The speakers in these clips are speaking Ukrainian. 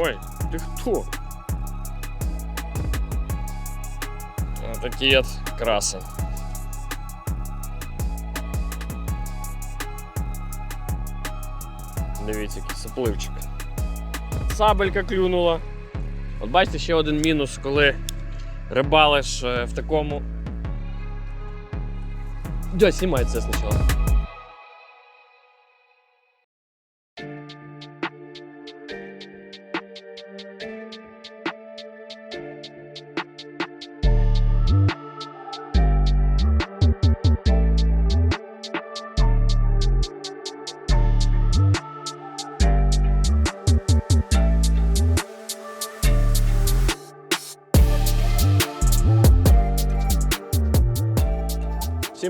Ой, ти хто? Такий от красень. Дивіться, який сопливчик. Сабелька клюнула. От бачите, ще один мінус, коли рибалиш е, в такому. Да, знімай це спочатку.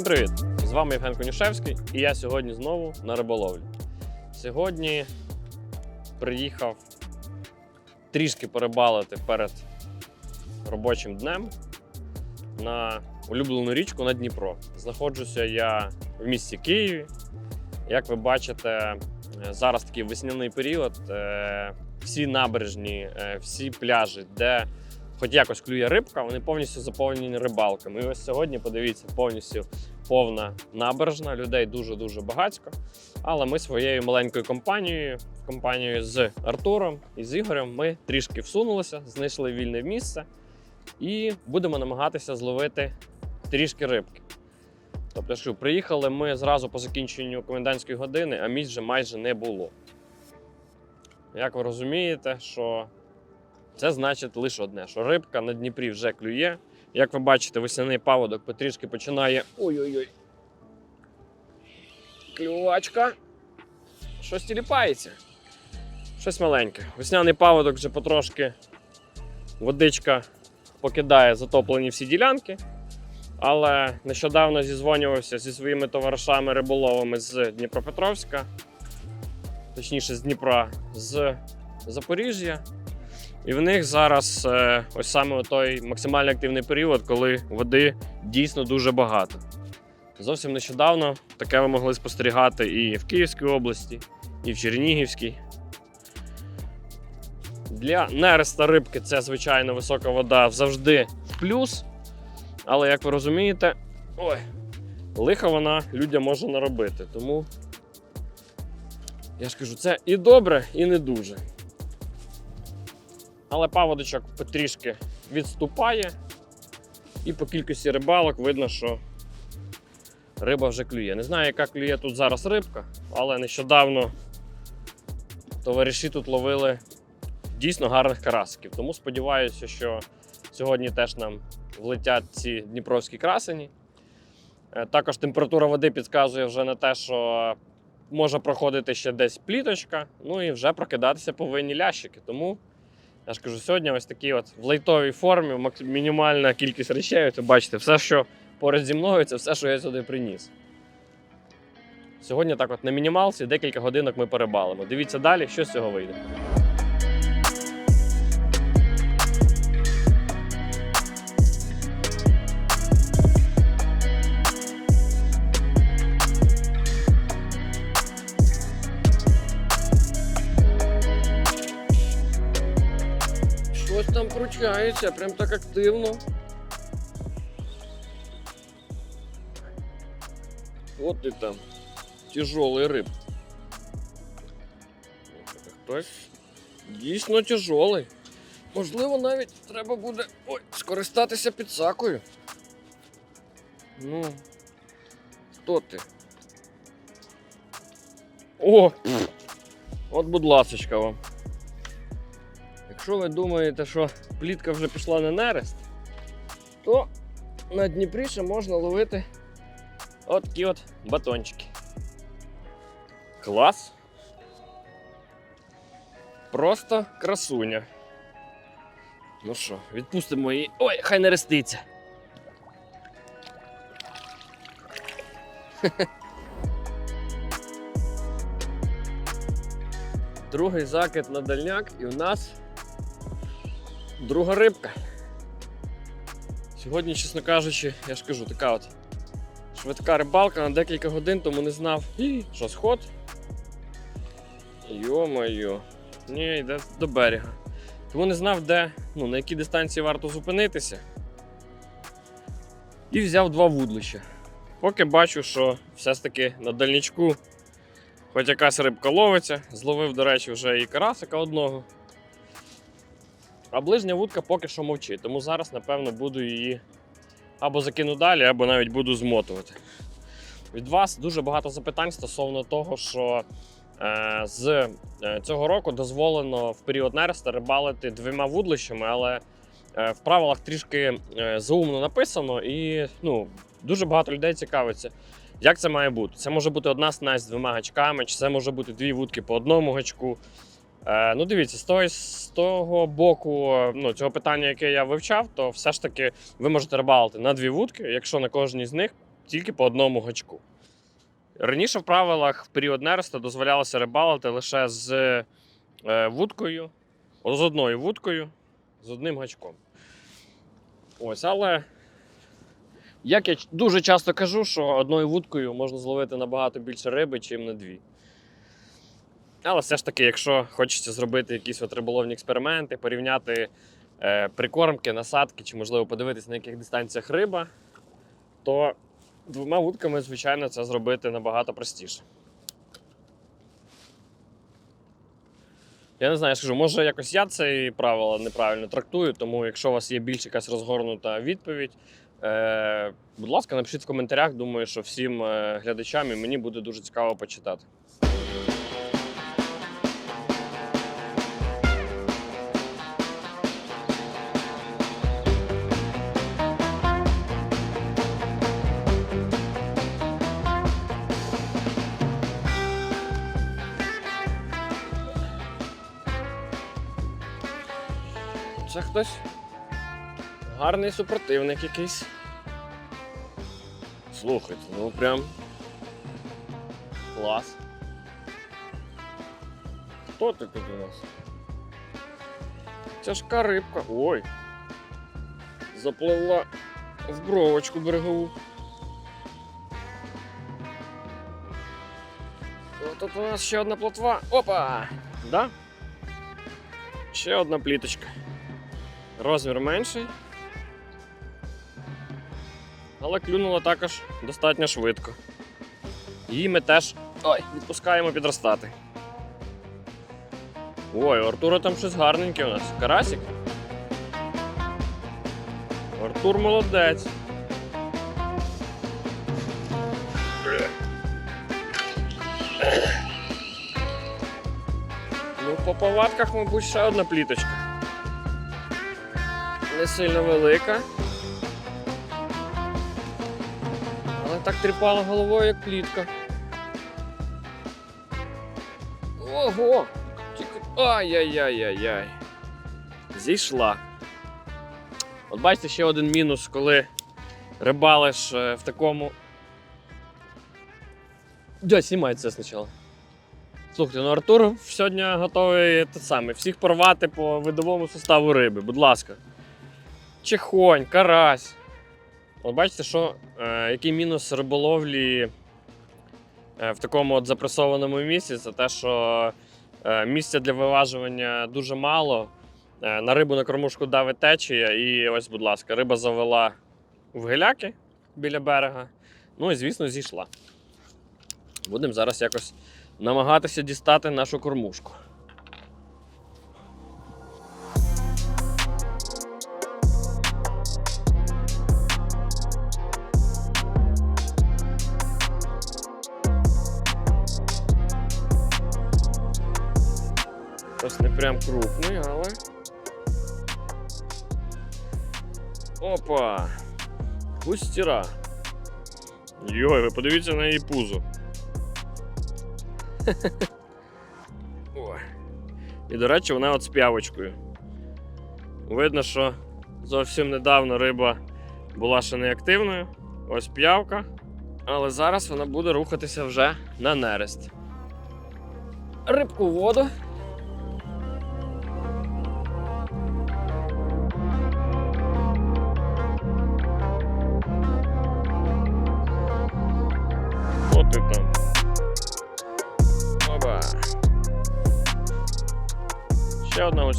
Привіт! З вами Євген Конюшевський, і я сьогодні знову на риболовлі. Сьогодні приїхав трішки порибалити перед робочим днем на улюблену річку на Дніпро. Знаходжуся я в місті Києві. Як ви бачите, е, зараз такий весняний період. е, Всі набережні, е, всі пляжі, де хоч якось клює рибка, вони повністю заповнені рибалками. І ось сьогодні, подивіться, повністю повна набережна, людей дуже-дуже багатько. Але ми своєю маленькою компанією, компанією з Артуром і з Ігорем, ми трішки всунулися, знайшли вільне місце і будемо намагатися зловити трішки рибки. Тобто, що приїхали ми зразу по закінченню комендантської години, а місць вже майже не було. Як ви розумієте, що це значить лише одне: що рибка на Дніпрі вже клює. Як ви бачите, весняний паводок потрішки починає. Ой-ой-ой. Клювачка. Щось тіліпається. Щось маленьке. Весняний паводок вже потрошки водичка покидає затоплені всі ділянки. Але нещодавно зізвонювався зі своїми товаришами риболовами з Дніпропетровська, точніше з Дніпра, з Запоріжжя. І в них зараз е, ось саме той максимально активний період, коли води дійсно дуже багато. Зовсім нещодавно таке ви могли спостерігати і в Київській області, і в Чернігівській. Для нереста рибки це, звичайно, висока вода завжди в плюс. Але як ви розумієте, ой, лиха вона людям може наробити. Тому я ж кажу, це і добре, і не дуже. Але паводочок потрішки відступає, і по кількості рибалок видно, що риба вже клює. Не знаю, яка клює тут зараз рибка, але нещодавно товариші тут ловили дійсно гарних карасиків. Тому сподіваюся, що сьогодні теж нам влетять ці дніпровські красені. Е, Також температура води підказує вже на те, що може проходити ще десь пліточка, ну і вже прокидатися повинні лящики. Тому я ж кажу, сьогодні ось такі от в лайтовій формі, мінімальна кількість речей. Ви бачите, все, що поряд зі мною, це все, що я сюди приніс. Сьогодні так от на мінімалці декілька годинок ми перебалимо. Дивіться далі, що з цього вийде. Там прям так активно. От ти там. Тяжелий риб. Хтось дійсно тяжелий. Можливо, навіть треба буде ой, скористатися підсакою. Ну, хто ти? О! От, будь ласочка вам. Якщо ви думаєте, що плітка вже пішла на нерест, то на Дніпрі ще можна ловити от такі от батончики. Клас. Просто красуня. Ну що, відпустимо її. Ой, хай не реститься. Другий закид на дальняк, і у нас друга рибка. Сьогодні, чесно кажучи, я ж кажу, така от швидка рибалка на декілька годин, тому не знав, «Ій, що сход. Йо-моє. Ні, йде до берега. Тому не знав, де, ну, на якій дистанції варто зупинитися. І взяв два вудлища. Поки бачу, що все ж таки на дальнічку хоч якась рибка ловиться, зловив, до речі, вже і карасика одного. А ближня вудка поки що мовчить, тому зараз, напевно, буду її або закину далі, або навіть буду змотувати. Від вас дуже багато запитань стосовно того, що е, з е, цього року дозволено в період нереста рибалити двома вудлищами, але е, в правилах трішки е, заумно написано, і ну, дуже багато людей цікавиться. Як це має бути? Це може бути одна снасть з двома гачками, чи це може бути дві вудки по одному гачку. Е, ну, дивіться, з того, з того боку ну, цього питання, яке я вивчав, то все ж таки ви можете рибалити на дві вудки, якщо на кожній з них тільки по одному гачку. Раніше в правилах в період нересту дозволялося рибалити лише з е, вудкою, з одною вудкою, з одним гачком. Ось, але як я дуже часто кажу, що одною вудкою можна зловити набагато більше риби, чим на дві. Але все ж таки, якщо хочеться зробити якісь от риболовні експерименти, порівняти е, прикормки, насадки, чи можливо подивитися, на яких дистанціях риба, то двома вудками, звичайно, це зробити набагато простіше. Я не знаю, я скажу, може якось я це правило неправильно трактую, тому якщо у вас є більш якась розгорнута відповідь, е, будь ласка, напишіть в коментарях. Думаю, що всім е, глядачам і мені буде дуже цікаво почитати. Хтось гарний супротивник якийсь. Слухайте, ну прям клас. Хто ти тут у нас? Тяжка рибка. Ой. Запливла в бровочку берегову. Тут у нас ще одна плотва. Опа! Да? Ще одна пліточка. Розмір менший. Але клюнула також достатньо швидко. Її ми теж ой, відпускаємо підростати. Ой, у Артура там щось гарненьке у нас. Карасик. Артур молодець. Ну, по повадках, мабуть, ще одна пліточка. Не сильно велика. Але так тріпала головою, як плітка. Ого! Ай-яй-яй-яй-яй. Зійшла. От бачите, ще один мінус, коли рибалиш е, в такому. Да, знімай це спочатку. Слухайте, ну Артур сьогодні готовий те саме, всіх порвати по видовому составу риби, будь ласка. Чехонь, карась. От бачите, що, е, який мінус риболовлі е, в такому от запресованому місці, це те, що е, місця для виважування дуже мало. Е, на рибу на кормушку давить течія, і ось, будь ласка, риба завела в гиляки біля берега. Ну і, звісно, зійшла. Будемо зараз якось намагатися дістати нашу кормушку. Прям крупний, але. Опа! Густіра. Йой, ви подивіться на її пузо. Ой. І, до речі, вона от з п'явочкою. Видно, що зовсім недавно риба була ще неактивною. Ось п'явка. Але зараз вона буде рухатися вже на нерест. Рибку в воду.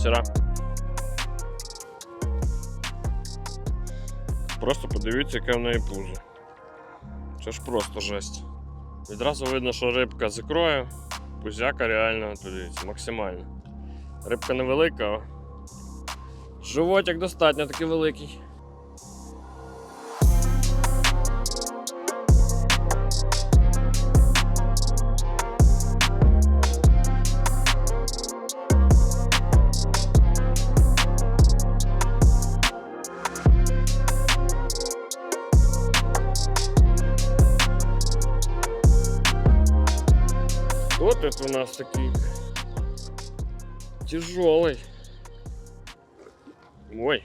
Одна. Просто подивіться, яке в неї пузо. Це ж просто жесть. Відразу видно, що рибка закроє, пузяка реально подивіться, максимально. Рибка невелика, животик достатньо такий великий. Нас такие тяжелый. Ой,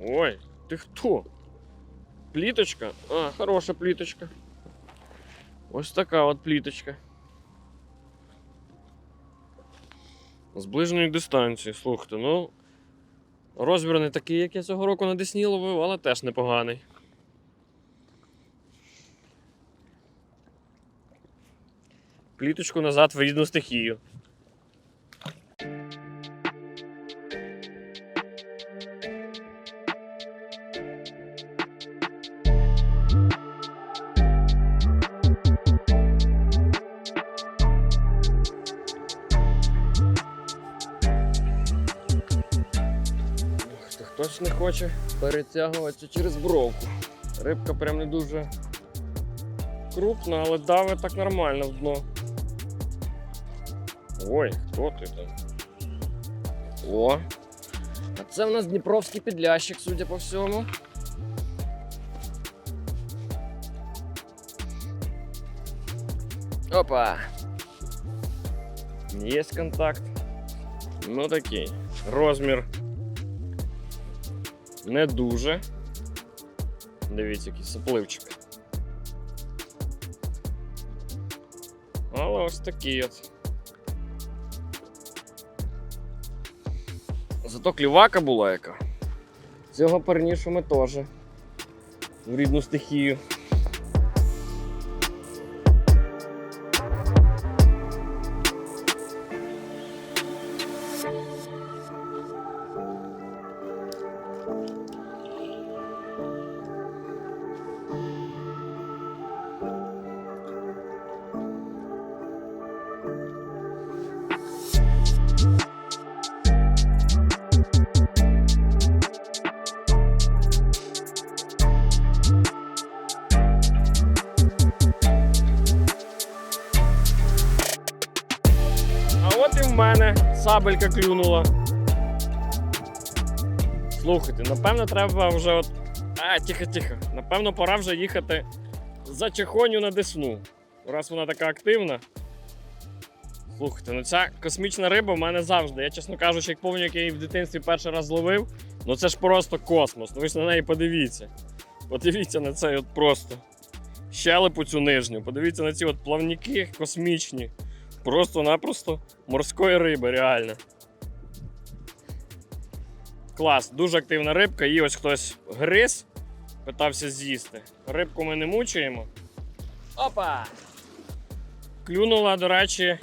ой, ты кто? Пліточка? А, хороша пліточка. Ось така от пліточка. З ближньої дистанції, слухайте, ну. Розмір не такий, як я цього року на Десні ловив, але теж непоганий. Пліточку назад в рідну стихію. Хтось не хоче перетягуватися через бровку. Рибка прям не дуже крупна, але давить так нормально в дно. Ой, хто ти там? О! А це в нас Дніпровський підлящик, судя по всьому. Опа! Є контакт. Ну такий. Розмір не дуже. Дивіться, який сопливчик. Але ось такий от. Зато клівака була яка. Цього пернішу ми теж. В рідну стихію. Мене клюнула. Слухайте, напевно, треба вже от. А, тихо, тихо. Напевно, пора вже їхати за чехоню на Десну. Раз вона така активна. Слухайте, ну ця космічна риба в мене завжди. Я, чесно кажучи, як пам'ятаю, як я її в дитинстві перший раз зловив, ну це ж просто космос. Ну ви ж на неї подивіться. Подивіться на цей от просто щелепу цю нижню. Подивіться на ці от плавники космічні. Просто-напросто морської риби, реально. Клас, дуже активна рибка. Її ось хтось гриз, питався з'їсти. Рибку ми не мучуємо. Опа! Клюнула, до речі,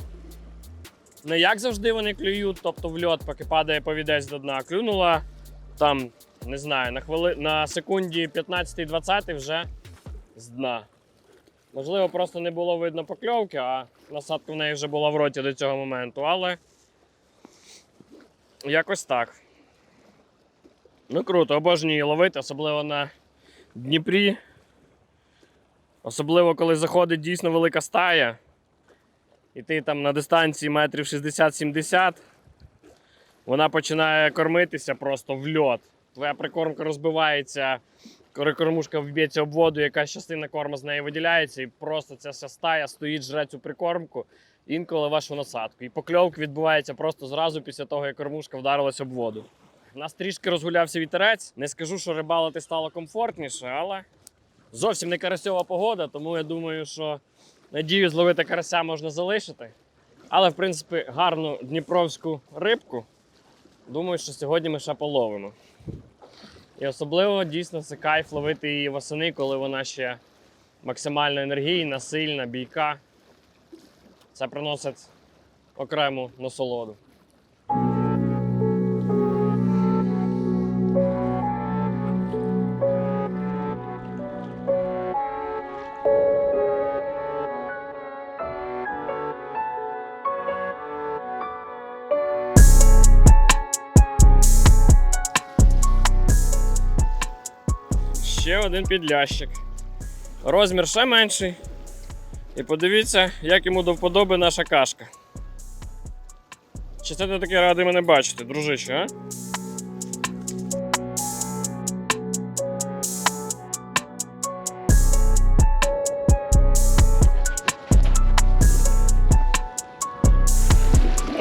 не як завжди вони клюють, тобто в льот, поки падає повідець до дна. Клюнула там, не знаю, на, хвили... на секунді 15-20 вже з дна. Можливо, просто не було видно покльовки, а насадка в неї вже була в роті до цього моменту, але якось так. Ну круто, обожнюю ловити, особливо на Дніпрі. Особливо, коли заходить дійсно велика стая, і ти там на дистанції метрів 60-70, вона починає кормитися просто в льот. Твоя прикормка розбивається, кормушка вб'ється об воду, якась частина корму з неї виділяється, і просто ця вся стая стоїть, жре цю прикормку, інколи вашу насадку. І покльовка відбувається просто зразу після того, як кормушка вдарилась об воду. У нас трішки розгулявся вітерець. Не скажу, що рибалити стало комфортніше, але зовсім не карасьова погода, тому я думаю, що надію зловити карася можна залишити. Але, в принципі, гарну дніпровську рибку. Думаю, що сьогодні ми ще половимо. І особливо дійсно це кайф ловити її восени, коли вона ще максимально енергійна, сильна, бійка. Це приносить окрему насолоду. Ще один підлящик. Розмір ще менший. І подивіться, як йому до вподоби наша кашка. Чи це ти таки радий мене бачити, дружище, а?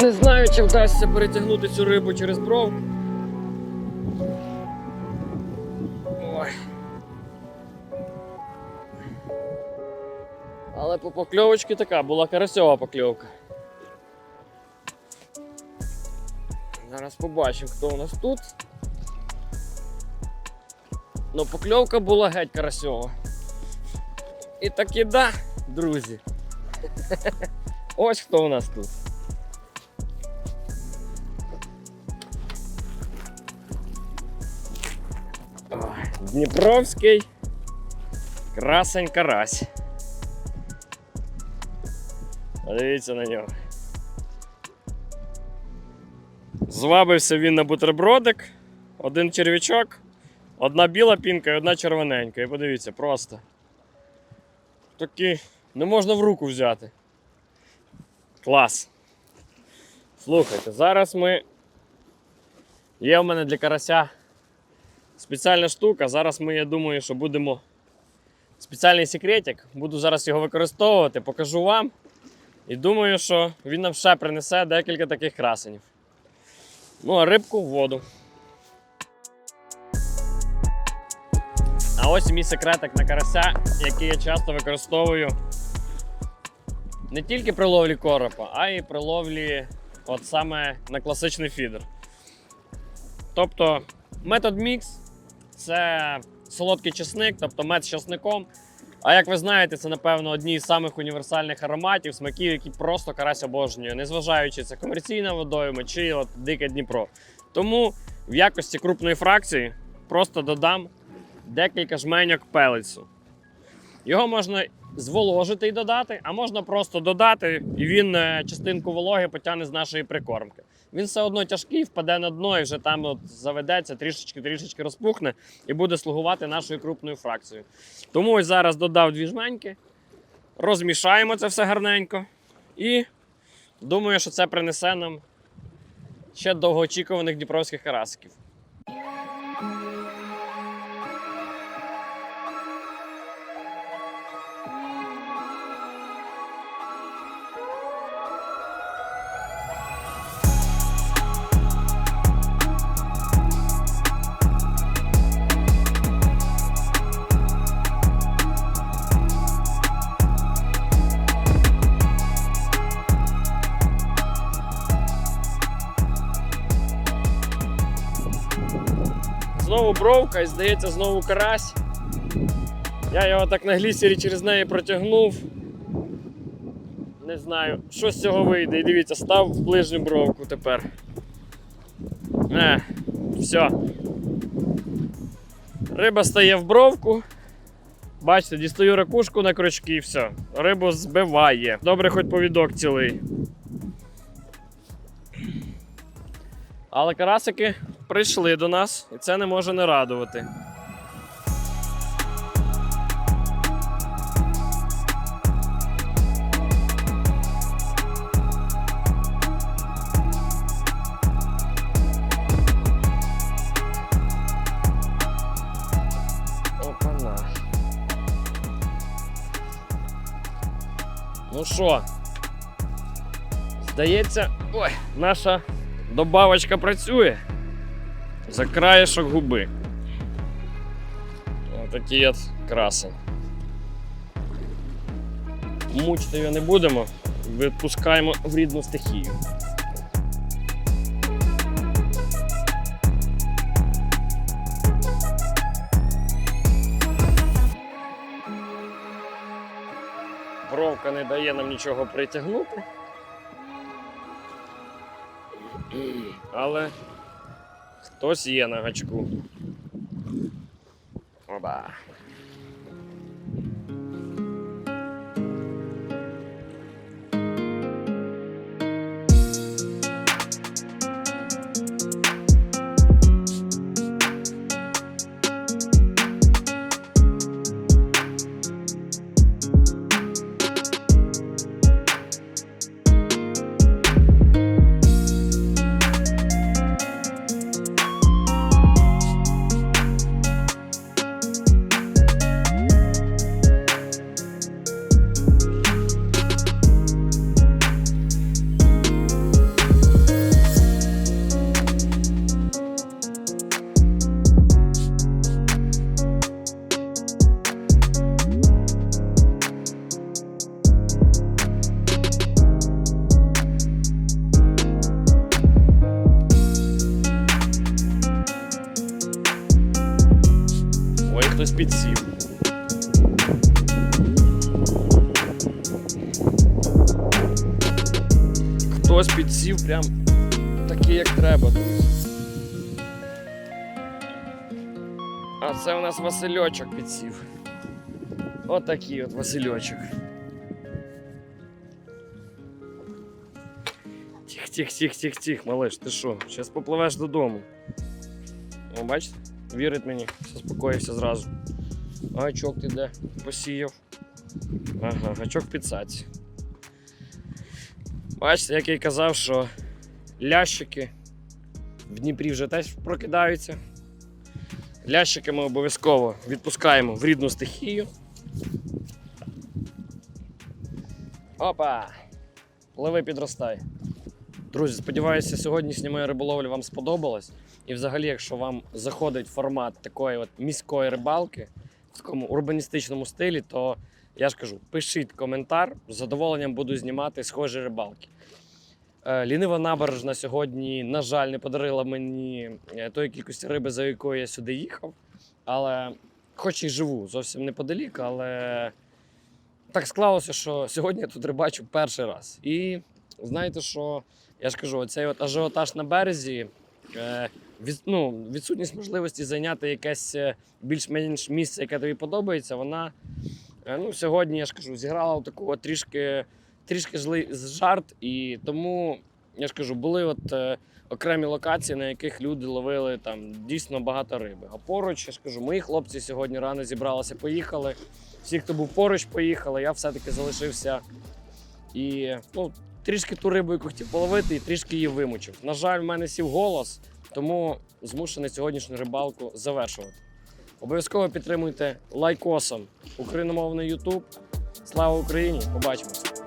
Не знаю, чи вдасться перетягнути цю рибу через бровку. По покльовочці така була карасьова покльовка. Зараз побачимо, хто у нас тут. Ну, покльовка була геть карасьова. І таки да, друзі. Ось хто у нас тут. Дніпровський красень карась. Подивіться на нього. Звабився він на бутербродик, один черв'ячок, одна біла пінка і одна червоненька. І подивіться, просто. Такі не можна в руку взяти. Клас. Слухайте, зараз ми. Є в мене для карася спеціальна штука. Зараз ми, я думаю, що будемо. Спеціальний секретик. Буду зараз його використовувати, покажу вам. І думаю, що він нам ще принесе декілька таких красенів. Ну, а рибку в воду. А ось мій секретик на карася, який я часто використовую не тільки при ловлі коропа, а й при ловлі от саме на класичний фідер. Тобто метод мікс це солодкий чесник, тобто мед з чесником. А як ви знаєте, це напевно одні з самих універсальних ароматів, смаків, які просто карась обожнює, незважаючи це комерційна водойма чи от дике Дніпро. Тому в якості крупної фракції просто додам декілька жменьок пелецю. Його можна зволожити і додати, а можна просто додати, і він е, частинку вологи потягне з нашої прикормки. Він все одно тяжкий, впаде на дно і вже там от заведеться, трішечки-трішечки розпухне і буде слугувати нашою крупною фракцією. Тому ось зараз додав дві жменьки, розмішаємо це все гарненько. І думаю, що це принесе нам ще довгоочікуваних дніпровських карасиків. Бровка і здається, знову карась. Я його так на глісері через неї протягнув. Не знаю, що з цього вийде. І дивіться, став в ближню бровку тепер. Е, все. Риба стає в бровку. Бачите, дістаю ракушку на крючки і все. Рибу збиває. Добре, хоч повідок цілий. Але карасики прийшли до нас, і це не може не радувати. Ну що? Здається, ой, наша добавочка працює. За краєшок губи. Отакий от красень. Мучити його не будемо, відпускаємо в рідну стихію. Бровка не дає нам нічого притягнути. Але хтось є на гачку. Оба. Такий, як треба, друзі. А це у нас Васильочок підсів. Отакий от Васильочок. Тих, тих, тих, тих, тих, малиш, ти що? Зараз попливеш додому. О, бачите? Вірить мені, заспокоївся зразу. Гачок ти де? Посіяв. Ага, гачок в підсадці. Бачите, як я й казав, що лящики в Дніпрі вже теж прокидаються. Лящики ми обов'язково відпускаємо в рідну стихію. Опа! Пливи підростай. Друзі, сподіваюся, сьогоднішня моя риболовля вам сподобалась. І взагалі, якщо вам заходить формат такої от міської рибалки в такому урбаністичному стилі, то я ж кажу, пишіть коментар, з задоволенням буду знімати схожі рибалки. Е, Лінива набережна сьогодні, на жаль, не подарила мені е, тої кількості риби, за якою я сюди їхав. Але, хоч і живу зовсім неподалік, але так склалося, що сьогодні я тут рибачу перший раз. І знаєте, що я ж кажу, оцей от ажіотаж на березі, е, від, ну, відсутність можливості зайняти якесь більш-менш місце, яке тобі подобається, вона ну, сьогодні, я ж кажу, зіграла таку трішки, трішки злий жарт. І тому, я ж кажу, були от е, окремі локації, на яких люди ловили там дійсно багато риби. А поруч, я ж кажу, мої хлопці сьогодні рано зібралися, поїхали. Всі, хто був поруч, поїхали. Я все-таки залишився і ну, трішки ту рибу, яку хотів половити, і трішки її вимучив. На жаль, в мене сів голос, тому змушений сьогоднішню рибалку завершувати. Обов'язково підтримуйте лайкосом україномовний YouTube. Слава Україні! Побачимось!